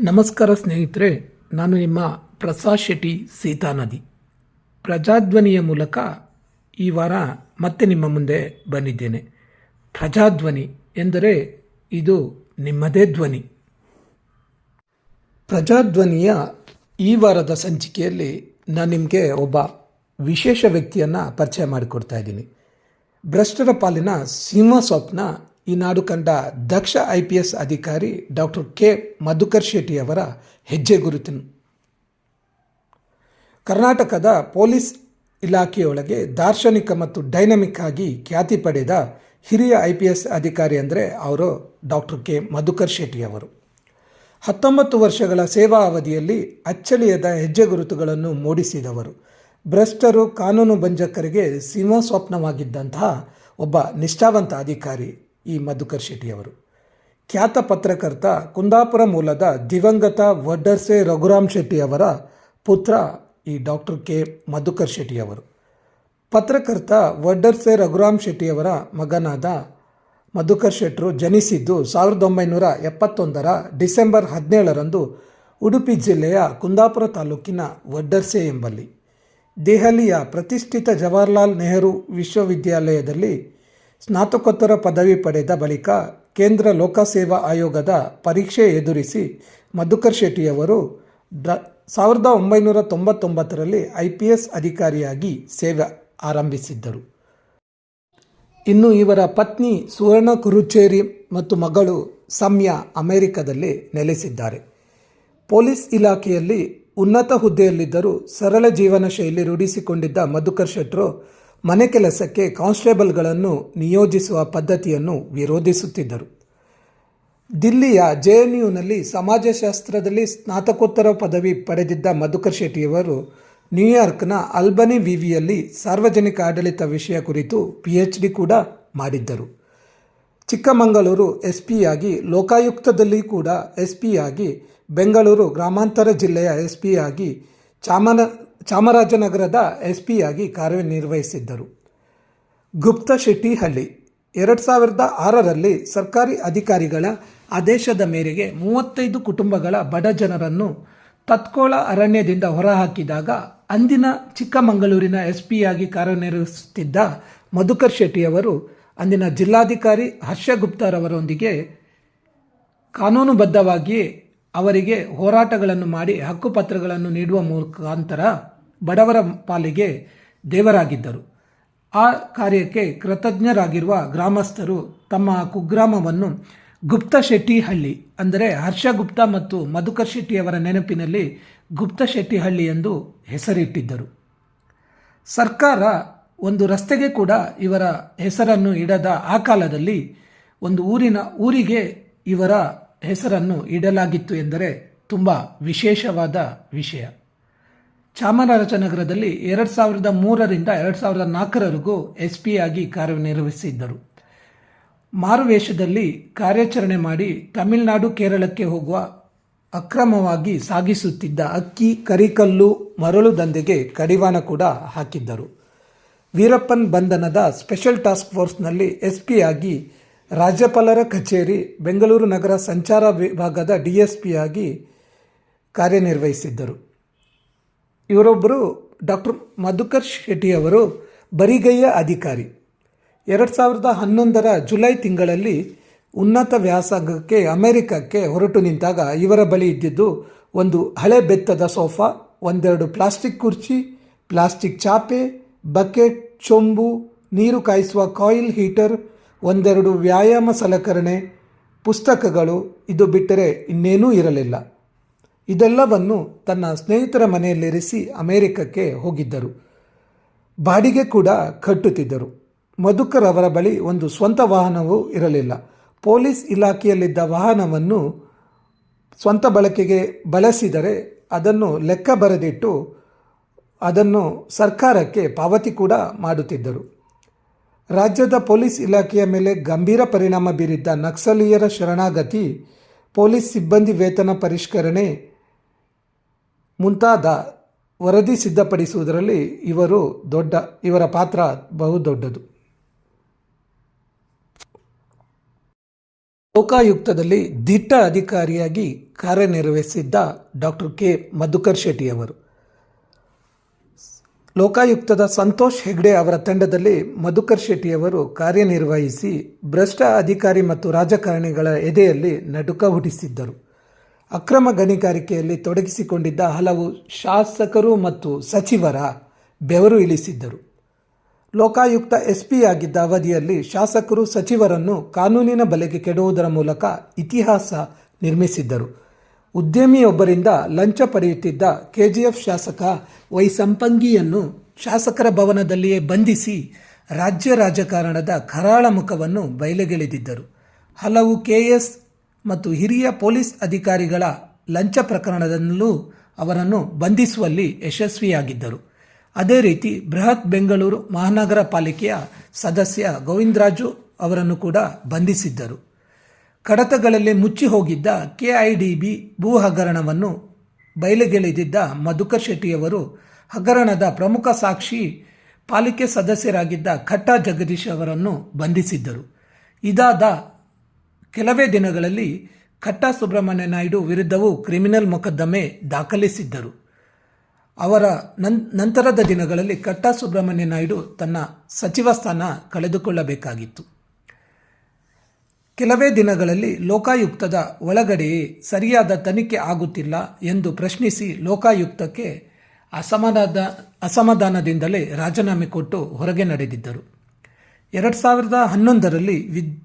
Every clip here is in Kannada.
ನಮಸ್ಕಾರ ಸ್ನೇಹಿತರೆ, ನಾನು ನಿಮ್ಮ ಪ್ರಸಾದ್ ಶೆಟ್ಟಿ ಸೀತಾ ನದಿ ಪ್ರಜಾಧ್ವನಿಯ ಮೂಲಕ ಈ ವಾರ ಮತ್ತೆ ನಿಮ್ಮ ಮುಂದೆ ಬಂದಿದ್ದೇನೆ. ಪ್ರಜಾಧ್ವನಿ ಎಂದರೆ ಇದು ನಿಮ್ಮದೇ ಧ್ವನಿ. ಪ್ರಜಾಧ್ವನಿಯ ಈ ವಾರದ ಸಂಚಿಕೆಯಲ್ಲಿ ನಾನು ನಿಮಗೆ ಒಬ್ಬ ವಿಶೇಷ ವ್ಯಕ್ತಿಯನ್ನು ಪರಿಚಯ ಮಾಡಿಕೊಡ್ತಾ ಇದ್ದೀನಿ. ಭ್ರಷ್ಟರ ಪಾಲಿನ ಸಿಂಹ ಸ್ವಪ್ನ ಈ ನಾಡು ಕಂಡ ದಕ್ಷ ಐ ಪಿ ಎಸ್ ಅಧಿಕಾರಿ ಡಾಕ್ಟರ್ ಕೆ ಮಧುಕರ್ ಶೆಟ್ಟಿಯವರ ಹೆಜ್ಜೆ ಗುರುತಿನ. ಕರ್ನಾಟಕದ ಪೊಲೀಸ್ ಇಲಾಖೆಯೊಳಗೆ ದಾರ್ಶನಿಕ ಮತ್ತು ಡೈನಮಿಕ್ ಆಗಿ ಖ್ಯಾತಿ ಪಡೆದ ಹಿರಿಯ ಐ ಪಿ ಎಸ್ ಅಧಿಕಾರಿ ಅಂದರೆ ಅವರು ಡಾಕ್ಟರ್ ಕೆ ಮಧುಕರ್ ಶೆಟ್ಟಿಯವರು ಹತ್ತೊಂಬತ್ತು ವರ್ಷಗಳ ಸೇವಾ ಅವಧಿಯಲ್ಲಿ ಅಚ್ಚಳಿಯದ ಹೆಜ್ಜೆ ಗುರುತುಗಳನ್ನು ಮೂಡಿಸಿದವರು. ಭ್ರಷ್ಟರು ಕಾನೂನು ಬಂಜಕರಿಗೆ ಸಿಂಹಸ್ವಪ್ನವಾಗಿದ್ದಂತಹ ಒಬ್ಬ ನಿಷ್ಠಾವಂತ ಅಧಿಕಾರಿ ಈ ಮಧುಕರ್ ಶೆಟ್ಟಿಯವರು ಖ್ಯಾತ ಪತ್ರಕರ್ತ ಕುಂದಾಪುರ ಮೂಲದ ದಿವಂಗತ ವಡ್ಡರ್ಸೆ ರಘುರಾಮ್ ಶೆಟ್ಟಿಯವರ ಪುತ್ರ ಈ ಡಾಕ್ಟರ್ ಕೆ. ಮಧುಕರ್ ಶೆಟ್ಟಿಯವರು ಪತ್ರಕರ್ತ ವಡ್ಡರ್ಸೆ ರಘುರಾಮ್ ಶೆಟ್ಟಿಯವರ ಮಗನಾದ ಮಧುಕರ್ ಶೆಟ್ಟರು ಜನಿಸಿದ್ದು ಸಾವಿರದ ಒಂಬೈನೂರ ಎಪ್ಪತ್ತೊಂದರ ಡಿಸೆಂಬರ್ ಹದಿನೇಳರಂದು ಉಡುಪಿ ಜಿಲ್ಲೆಯ ಕುಂದಾಪುರ ತಾಲೂಕಿನ ವಡ್ಡರ್ಸೆ ಎಂಬಲ್ಲಿ. ದೆಹಲಿಯ ಪ್ರತಿಷ್ಠಿತ ಜವಾಹರ್ಲಾಲ್ ನೆಹರು ವಿಶ್ವವಿದ್ಯಾಲಯದಲ್ಲಿ ಸ್ನಾತಕೋತ್ತರ ಪದವಿ ಪಡೆದ ಬಳಿಕ ಕೇಂದ್ರ ಲೋಕಸೇವಾ ಆಯೋಗದ ಪರೀಕ್ಷೆ ಎದುರಿಸಿ ಮಧುಕರ್ ಶೆಟ್ಟಿಯವರು ದ ಸಾವಿರದ ಒಂಬೈನೂರ ತೊಂಬತ್ತೊಂಬತ್ತರಲ್ಲಿ ಐ ಪಿ ಎಸ್ ಅಧಿಕಾರಿಯಾಗಿ ಸೇವೆ ಆರಂಭಿಸಿದ್ದರು. ಇನ್ನು ಇವರ ಪತ್ನಿ ಸುವರ್ಣ ಕುರುಚೇರಿ ಮತ್ತು ಮಗಳು ಸಮ್ಯ ಅಮೆರಿಕದಲ್ಲಿ ನೆಲೆಸಿದ್ದಾರೆ. ಪೊಲೀಸ್ ಇಲಾಖೆಯಲ್ಲಿ ಉನ್ನತ ಹುದ್ದೆಯಲ್ಲಿದ್ದರೂ ಸರಳ ಜೀವನ ಶೈಲಿ ರೂಢಿಸಿಕೊಂಡಿದ್ದ ಮಧುಕರ್ ಶೆಟ್ಟರು ಮನೆ ಕೆಲಸಕ್ಕೆ ಕಾನ್ಸ್ಟೇಬಲ್ಗಳನ್ನು ನಿಯೋಜಿಸುವ ಪದ್ಧತಿಯನ್ನು ವಿರೋಧಿಸುತ್ತಿದ್ದರು. ದಿಲ್ಲಿಯ ಜೆ ಎನ್ ಯುನಲ್ಲಿ ಸಮಾಜಶಾಸ್ತ್ರದಲ್ಲಿ ಸ್ನಾತಕೋತ್ತರ ಪದವಿ ಪಡೆದಿದ್ದ ಮಧುಕರ್ ಶೆಟ್ಟಿಯವರು ನ್ಯೂಯಾರ್ಕ್ನ ಅಲ್ಬನಿ ವಿವಿಯಲ್ಲಿ ಸಾರ್ವಜನಿಕ ಆಡಳಿತ ವಿಷಯ ಕುರಿತು ಪಿ ಎಚ್ ಡಿ ಕೂಡ ಮಾಡಿದ್ದರು. ಚಿಕ್ಕಮಗಳೂರು ಎಸ್ ಪಿಯಾಗಿ ಲೋಕಾಯುಕ್ತದಲ್ಲಿ ಕೂಡ ಎಸ್ ಪಿಯಾಗಿ ಬೆಂಗಳೂರು ಗ್ರಾಮಾಂತರ ಜಿಲ್ಲೆಯ ಎಸ್ ಪಿಯಾಗಿ ಚಾಮನ, ಚಾಮರಾಜನಗರದ ಎಸ್ ಪಿಯಾಗಿ ಕಾರ್ಯನಿರ್ವಹಿಸಿದ್ದರು. ಗುಪ್ತ ಶೆಟ್ಟಿಹಳ್ಳಿ, ಎರಡು ಸಾವಿರದ ಆರರಲ್ಲಿ ಸರ್ಕಾರಿ ಅಧಿಕಾರಿಗಳ ಆದೇಶದ ಮೇರೆಗೆ ಮೂವತ್ತೈದು ಕುಟುಂಬಗಳ ಬಡ ಜನರನ್ನು ತತ್ಕೋಳ ಅರಣ್ಯದಿಂದ ಹೊರಹಾಕಿದಾಗ ಅಂದಿನ ಚಿಕ್ಕಮಗಳೂರಿನ ಎಸ್ ಪಿಯಾಗಿ ಕಾರ್ಯನಿರ್ವಹಿಸುತ್ತಿದ್ದ ಮಧುಕರ್ ಶೆಟ್ಟಿಯವರು ಅಂದಿನ ಜಿಲ್ಲಾಧಿಕಾರಿ ಹರ್ಷಗುಪ್ತರವರೊಂದಿಗೆ ಕಾನೂನುಬದ್ಧವಾಗಿ ಅವರಿಗೆ ಹೋರಾಟಗಳನ್ನು ಮಾಡಿ ಹಕ್ಕುಪತ್ರಗಳನ್ನು ನೀಡುವ ಮುಖಾಂತರ ಬಡವರ ಪಾಲಿಗೆ ದೇವರಾಗಿದ್ದರು. ಆ ಕಾರ್ಯಕ್ಕೆ ಕೃತಜ್ಞರಾಗಿರುವ ಗ್ರಾಮಸ್ಥರು ತಮ್ಮ ಕುಗ್ರಾಮವನ್ನು ಗುಪ್ತ ಶೆಟ್ಟಿಹಳ್ಳಿ ಅಂದರೆ ಹರ್ಷಗುಪ್ತ ಮತ್ತು ಮಧುಕರ್ ಶೆಟ್ಟಿಯವರ ನೆನಪಿನಲ್ಲಿ ಗುಪ್ತ ಶೆಟ್ಟಿಹಳ್ಳಿ ಎಂದು ಹೆಸರಿಟ್ಟಿದ್ದರು. ಸರ್ಕಾರ ಒಂದು ರಸ್ತೆಗೆ ಕೂಡ ಇವರ ಹೆಸರನ್ನು ಇಡದ ಆ ಕಾಲದಲ್ಲಿ ಒಂದು ಊರಿನ ಊರಿಗೆ ಇವರ ಹೆಸರನ್ನು ಇಡಲಾಗಿತ್ತು ಎಂದರೆ ತುಂಬ ವಿಶೇಷವಾದ ವಿಷಯ. ಚಾಮರಾಜನಗರದಲ್ಲಿ ಎರಡು ಸಾವಿರದ ಮೂರರಿಂದ ಎರಡು ಸಾವಿರದ ನಾಲ್ಕರವರೆಗೂ ಎಸ್ ಪಿ ಆಗಿ ಕಾರ್ಯನಿರ್ವಹಿಸಿದ್ದರು. ಮಾರುವೇಷದಲ್ಲಿ ಕಾರ್ಯಾಚರಣೆ ಮಾಡಿ ತಮಿಳುನಾಡು ಕೇರಳಕ್ಕೆ ಹೋಗುವ ಅಕ್ರಮವಾಗಿ ಸಾಗಿಸುತ್ತಿದ್ದ ಅಕ್ಕಿ, ಕರಿಕಲ್ಲು, ಮರಳು ದಂಧೆಗೆ ಕಡಿವಾಣ ಕೂಡ ಹಾಕಿದ್ದರು. ವೀರಪ್ಪನ್ ಬಂಧನದ ಸ್ಪೆಷಲ್ ಟಾಸ್ಕ್ ಫೋರ್ಸ್ನಲ್ಲಿ ಎಸ್ ಪಿ ಆಗಿ ರಾಜ್ಯಪಾಲರ ಕಚೇರಿ ಬೆಂಗಳೂರು ನಗರ ಸಂಚಾರ ವಿಭಾಗದ ಡಿ ಎಸ್ ಪಿಯಾಗಿ ಕಾರ್ಯನಿರ್ವಹಿಸಿದ್ದರು. ಇವರೊಬ್ಬರು ಡಾಕ್ಟರ್ ಮಧುಕರ್ ಶೆಟ್ಟಿಯವರು ಬರಿಗೈಯ ಅಧಿಕಾರಿ. ಎರಡು ಸಾವಿರದ ಹನ್ನೊಂದರ ಜುಲೈ ತಿಂಗಳಲ್ಲಿ ಉನ್ನತ ವ್ಯಾಸಂಗಕ್ಕೆ ಅಮೆರಿಕಕ್ಕೆ ಹೊರಟು ನಿಂತಾಗ ಇವರ ಬಳಿ ಇದ್ದಿದ್ದು ಒಂದು ಹಳೆ ಬೆತ್ತದ ಸೋಫಾ, ಒಂದೆರಡು ಪ್ಲಾಸ್ಟಿಕ್ ಕುರ್ಚಿ, ಪ್ಲಾಸ್ಟಿಕ್ ಚಾಪೆ, ಬಕೆಟ್, ಚೊಂಬು, ನೀರು ಕಾಯಿಸುವ ಕಾಯಿಲ್ ಹೀಟರ್ ಒಂದೆರಡು ವ್ಯಾಯಾಮ ಸಲಕರಣೆ ಪುಸ್ತಕಗಳು ಇದು ಬಿಟ್ಟರೆ ಇನ್ನೇನೂ ಇರಲಿಲ್ಲ. ಇದೆಲ್ಲವನ್ನು ತನ್ನ ಸ್ನೇಹಿತರ ಮನೆಯಲ್ಲಿರಿಸಿ ಅಮೆರಿಕಕ್ಕೆ ಹೋಗಿದ್ದರು. ಬಾಡಿಗೆ ಕೂಡ ಕಟ್ಟುತ್ತಿದ್ದರು. ಮಧುಕರ್ ಅವರ ಬಳಿ ಒಂದು ಸ್ವಂತ ವಾಹನವೂ ಇರಲಿಲ್ಲ. ಪೊಲೀಸ್ ಇಲಾಖೆಯಲ್ಲಿದ್ದ ವಾಹನವನ್ನು ಸ್ವಂತ ಬಳಕೆಗೆ ಬಳಸಿದರೆ ಅದನ್ನು ಲೆಕ್ಕ ಬರೆದಿಟ್ಟು ಅದನ್ನು ಸರ್ಕಾರಕ್ಕೆ ಪಾವತಿ ಕೂಡ ಮಾಡುತ್ತಿದ್ದರು. ರಾಜ್ಯದ ಪೊಲೀಸ್ ಇಲಾಖೆಯ ಮೇಲೆ ಗಂಭೀರ ಪರಿಣಾಮ ಬೀರಿದ್ದ ನಕ್ಸಲೀಯರ ಶರಣಾಗತಿ, ಪೊಲೀಸ್ ಸಿಬ್ಬಂದಿ ವೇತನ ಪರಿಷ್ಕರಣೆ ಮುಂತಾದ ವರದಿ ಸಿದ್ಧಪಡಿಸುವುದರಲ್ಲಿ ಇವರು ದೊಡ್ಡ, ಇವರ ಪಾತ್ರ ಬಹುದೊಡ್ಡದು ಲೋಕಾಯುಕ್ತದಲ್ಲಿ ದಿಟ್ಟ ಅಧಿಕಾರಿಯಾಗಿ ಕಾರ್ಯನಿರ್ವಹಿಸಿದ್ದ ಡಾಕ್ಟರ್ ಕೆ. ಮಧುಕರ್ ಶೆಟ್ಟಿಯವರು. ಲೋಕಾಯುಕ್ತದ ಸಂತೋಷ್ ಹೆಗ್ಡೆ ಅವರ ತಂಡದಲ್ಲಿ ಮಧುಕರ್ ಶೆಟ್ಟಿಯವರು ಕಾರ್ಯನಿರ್ವಹಿಸಿ ಭ್ರಷ್ಟ ಅಧಿಕಾರಿ ಮತ್ತು ರಾಜಕಾರಣಿಗಳ ಎದೆಯಲ್ಲಿ ನಡುಕ ಹುಟ್ಟಿಸಿದ್ದರು. ಅಕ್ರಮ ಗಣಿಗಾರಿಕೆಯಲ್ಲಿ ತೊಡಗಿಸಿಕೊಂಡಿದ್ದ ಹಲವು ಶಾಸಕರು ಮತ್ತು ಸಚಿವರ ಬೆವರು ಇಳಿಸಿದ್ದರು. ಲೋಕಾಯುಕ್ತ ಎಸ್ಪಿ ಆಗಿದ್ದ ಅವಧಿಯಲ್ಲಿ ಶಾಸಕರು ಸಚಿವರನ್ನು ಕಾನೂನಿನ ಬಲೆಗೆ ಕೆಡುವುದರ ಮೂಲಕ ಇತಿಹಾಸ ನಿರ್ಮಿಸಿದ್ದರು. ಉದ್ಯಮಿಯೊಬ್ಬರಿಂದ ಲಂಚ ಪಡೆಯುತ್ತಿದ್ದ ಕೆಜಿಎಫ್ ಶಾಸಕ ವೈ ಸಂಪಂಗಿಯನ್ನು ಶಾಸಕರ ಭವನದಲ್ಲಿಯೇ ಬಂಧಿಸಿ ರಾಜ್ಯ ರಾಜಕಾರಣದ ಕರಾಳ ಮುಖವನ್ನು ಬಯಲಿಗೆಳೆದಿದ್ದರು. ಹಲವು ಕೆಎಸ್ ಮತ್ತು ಹಿರಿಯ ಪೊಲೀಸ್ ಅಧಿಕಾರಿಗಳ ಲಂಚ ಪ್ರಕರಣದಲ್ಲೂ ಅವರನ್ನು ಬಂಧಿಸುವಲ್ಲಿ ಯಶಸ್ವಿಯಾಗಿದ್ದರು. ಅದೇ ರೀತಿ ಬೃಹತ್ ಬೆಂಗಳೂರು ಮಹಾನಗರ ಪಾಲಿಕೆಯ ಸದಸ್ಯ ಗೋವಿಂದರಾಜು ಅವರನ್ನು ಕೂಡ ಬಂಧಿಸಿದ್ದರು. ಕಡತಗಳಲ್ಲಿ ಮುಚ್ಚಿ ಹೋಗಿದ್ದ ಕೆಐಡಿಬಿ ಭೂ ಹಗರಣವನ್ನು ಬಯಲಿಗೆಳೆದಿದ್ದ ಮಧುಕರ್ ಶೆಟ್ಟಿಯವರು ಹಗರಣದ ಪ್ರಮುಖ ಸಾಕ್ಷಿ ಪಾಲಿಕೆ ಸದಸ್ಯರಾಗಿದ್ದ ಖಟ್ಟಾ ಜಗದೀಶ್ ಅವರನ್ನು ಬಂಧಿಸಿದ್ದರು. ಇದಾದ ಕೆಲವೇ ದಿನಗಳಲ್ಲಿ ಖಟ್ಟಾ ಸುಬ್ರಹ್ಮಣ್ಯ ನಾಯ್ಡು ವಿರುದ್ಧವೂ ಕ್ರಿಮಿನಲ್ ಮೊಕದ್ದಮೆ ದಾಖಲಿಸಿದ್ದರು. ಅವರ ನಂತರದ ದಿನಗಳಲ್ಲಿ ಕಟ್ಟಾ ಸುಬ್ರಹ್ಮಣ್ಯ ನಾಯ್ಡು ತನ್ನ ಸಚಿವ ಸ್ಥಾನ ಕಳೆದುಕೊಳ್ಳಬೇಕಾಗಿತ್ತು. ಕೆಲವೇ ದಿನಗಳಲ್ಲಿ ಲೋಕಾಯುಕ್ತದ ಒಳಗಡೆಯೇ ಸರಿಯಾದ ತನಿಖೆ ಆಗುತ್ತಿಲ್ಲ ಎಂದು ಪ್ರಶ್ನಿಸಿ ಲೋಕಾಯುಕ್ತಕ್ಕೆ ಅಸಮಾಧಾನ ಅಸಮಾಧಾನದಿಂದಲೇ ರಾಜೀನಾಮೆ ಕೊಟ್ಟು ಹೊರಗೆ ನಡೆದಿದ್ದರು. ಎರಡು ಸಾವಿರದ ಹನ್ನೊಂದರಲ್ಲಿ ವಿದ್,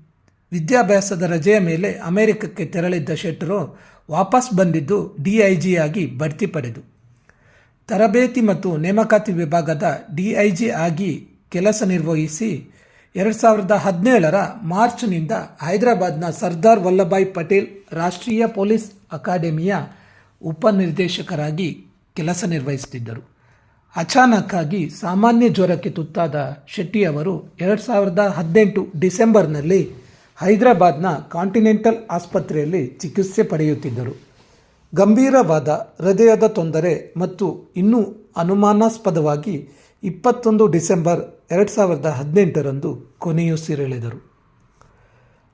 ವಿದ್ಯಾಭ್ಯಾಸದ ರಜೆಯ ಮೇಲೆ ಅಮೆರಿಕಕ್ಕೆ ತೆರಳಿದ್ದ ಶೆಟ್ಟರು ವಾಪಸ್ ಬಂದಿದ್ದು ಡಿಐಜಿಯಾಗಿ ಬಡ್ತಿ ಪಡೆದು. ತರಬೇತಿ ಮತ್ತು ನೇಮಕಾತಿ ವಿಭಾಗದ ಡಿಐಜಿ ಆಗಿ ಕೆಲಸ ನಿರ್ವಹಿಸಿ ಎರಡು ಸಾವಿರದ ಹದಿನೇಳರ ಮಾರ್ಚ್ನಿಂದ ಹೈದರಾಬಾದ್ನ ಸರ್ದಾರ್ ವಲ್ಲಭಾಯ್ ಪಟೇಲ್ ರಾಷ್ಟ್ರೀಯ ಪೊಲೀಸ್ ಅಕಾಡೆಮಿಯ ಉಪನಿರ್ದೇಶಕರಾಗಿ ಕೆಲಸ ನಿರ್ವಹಿಸುತ್ತಿದ್ದರು. ಅಚಾನಕ್ಕಾಗಿ ಸಾಮಾನ್ಯ ಜ್ವರಕ್ಕೆ ತುತ್ತಾದ ಶೆಟ್ಟಿಯವರು ಎರಡು ಸಾವಿರದ ಹದಿನೆಂಟು ಡಿಸೆಂಬರ್ನಲ್ಲಿ ಹೈದರಾಬಾದ್ನ ಕಾಂಟಿನೆಂಟಲ್ ಆಸ್ಪತ್ರೆಯಲ್ಲಿ ಚಿಕಿತ್ಸೆ ಪಡೆಯುತ್ತಿದ್ದರು. ಗಂಭೀರವಾದ ಹೃದಯದ ತೊಂದರೆ ಮತ್ತು ಇನ್ನೂ ಅನುಮಾನಾಸ್ಪದವಾಗಿ ಇಪ್ಪತ್ತೊಂದು ಡಿಸೆಂಬರ್ ಎರಡು ಸಾವಿರದ ಹದಿನೆಂಟರಂದು ಕೊನೆಯುಸಿರೆಳೆದರು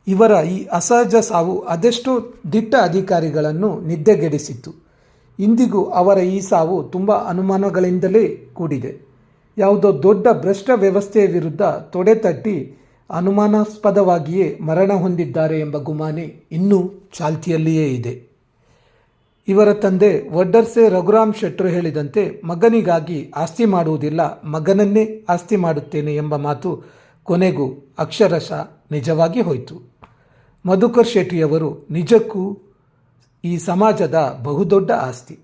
ಇವರ ಈ ಅಸಹಜ ಸಾವು ಅದೆಷ್ಟೋ ದಿಟ್ಟ ಅಧಿಕಾರಿಗಳನ್ನು ನಿದ್ದೆಗೆಡಿಸಿತ್ತು. ಇಂದಿಗೂ ಅವರ ಈ ಸಾವು ತುಂಬ ಅನುಮಾನಗಳಿಂದಲೇ ಕೂಡಿದೆ. ಯಾವುದೋ ದೊಡ್ಡ ಭ್ರಷ್ಟ ವ್ಯವಸ್ಥೆಯ ವಿರುದ್ಧ ತೊಡೆ ತಟ್ಟಿ ಅನುಮಾನಾಸ್ಪದವಾಗಿಯೇ ಮರಣ ಹೊಂದಿದ್ದಾರೆ ಎಂಬ ಗುಮಾನೆ ಇನ್ನೂ ಚಾಲ್ತಿಯಲ್ಲಿಯೇ ಇದೆ. ಇವರ ತಂದೆ ವಡ್ಡರ್ಸೆ ರಘುರಾಮ್ ಶೆಟ್ಟರು ಹೇಳಿದಂತೆ ಮಗನಿಗಾಗಿ ಆಸ್ತಿ ಮಾಡುವುದಿಲ್ಲ, ಮಗನನ್ನೇ ಆಸ್ತಿ ಮಾಡುತ್ತೇನೆ ಎಂಬ ಮಾತು ಕೊನೆಗೂ ಅಕ್ಷರಶಃ ನಿಜವಾಗಿ ಹೋಯಿತು. ಮಧುಕರ್ ಶೆಟ್ಟಿಯವರು ನಿಜಕ್ಕೂ ಈ ಸಮಾಜದ ಬಹುದೊಡ್ಡ ಆಸ್ತಿ.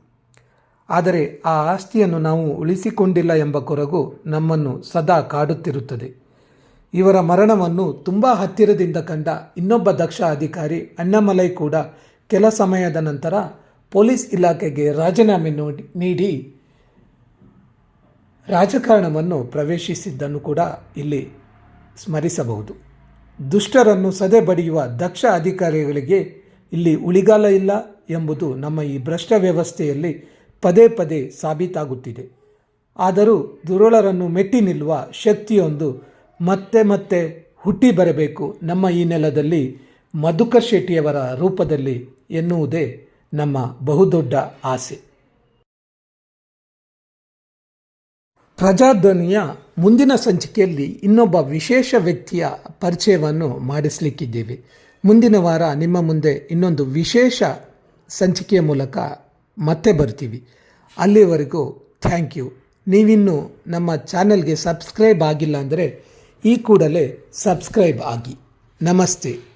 ಆದರೆ ಆ ಆಸ್ತಿಯನ್ನು ನಾವು ಉಳಿಸಿಕೊಂಡಿಲ್ಲ ಎಂಬ ಕೊರಗು ನಮ್ಮನ್ನು ಸದಾ ಕಾಡುತ್ತಿರುತ್ತದೆ. ಇವರ ಮರಣವನ್ನು ತುಂಬ ಹತ್ತಿರದಿಂದ ಕಂಡ ಇನ್ನೊಬ್ಬ ದಕ್ಷ ಅಧಿಕಾರಿ ಅಣ್ಣಮಲೈ ಕೂಡ ಕೆಲ ಸಮಯದ ನಂತರ ಪೊಲೀಸ್ ಇಲಾಖೆಗೆ ರಾಜೀನಾಮೆ ನೋಡಿ ರಾಜಕಾರಣವನ್ನು ಪ್ರವೇಶಿಸಿದ್ದನ್ನು ಕೂಡ ಇಲ್ಲಿ ಸ್ಮರಿಸಬಹುದು. ದುಷ್ಟರನ್ನು ಸದೆ ಬಡಿಯುವ ದಕ್ಷ ಅಧಿಕಾರಿಗಳಿಗೆ ಇಲ್ಲಿ ಉಳಿಗಾಲ ಇಲ್ಲ ಎಂಬುದು ನಮ್ಮ ಈ ಭ್ರಷ್ಟ ವ್ಯವಸ್ಥೆಯಲ್ಲಿ ಪದೇ ಪದೇ ಸಾಬೀತಾಗುತ್ತಿದೆ. ಆದರೂ ದುರುಳರನ್ನು ಮೆಟ್ಟಿ ನಿಲ್ಲುವ ಶಕ್ತಿಯೊಂದು ಮತ್ತೆ ಮತ್ತೆ ಹುಟ್ಟಿ ಬರಬೇಕು ನಮ್ಮ ಈ ನೆಲದಲ್ಲಿ ಮಧುಕರ್ ಶೆಟ್ಟಿಯವರ ರೂಪದಲ್ಲಿ ಎನ್ನುವುದೇ ನಮ್ಮ ಬಹುದೊಡ್ಡ ಆಸೆ. ಪ್ರಜಾಧ್ವನಿಯ ಮುಂದಿನ ಸಂಚಿಕೆಯಲ್ಲಿ ಇನ್ನೊಬ್ಬ ವಿಶೇಷ ವ್ಯಕ್ತಿಯ ಪರಿಚಯವನ್ನು ಮಾಡಿಸಲಿಕ್ಕಿದ್ದೇವೆ. ಮುಂದಿನ ವಾರ ನಿಮ್ಮ ಮುಂದೆ ಇನ್ನೊಂದು ವಿಶೇಷ ಸಂಚಿಕೆಯ ಮೂಲಕ ಮತ್ತೆ ಬರ್ತೀವಿ. ಅಲ್ಲಿವರೆಗೂ ಥ್ಯಾಂಕ್ ಯು. ನೀವಿನ್ನೂ ನಮ್ಮ ಚಾನೆಲ್ಗೆ ಸಬ್ಸ್ಕ್ರೈಬ್ ಆಗಿಲ್ಲ ಅಂದರೆ ಈ ಕೂಡಲೇ ಸಬ್ಸ್ಕ್ರೈಬ್ ಆಗಿ. ನಮಸ್ತೆ.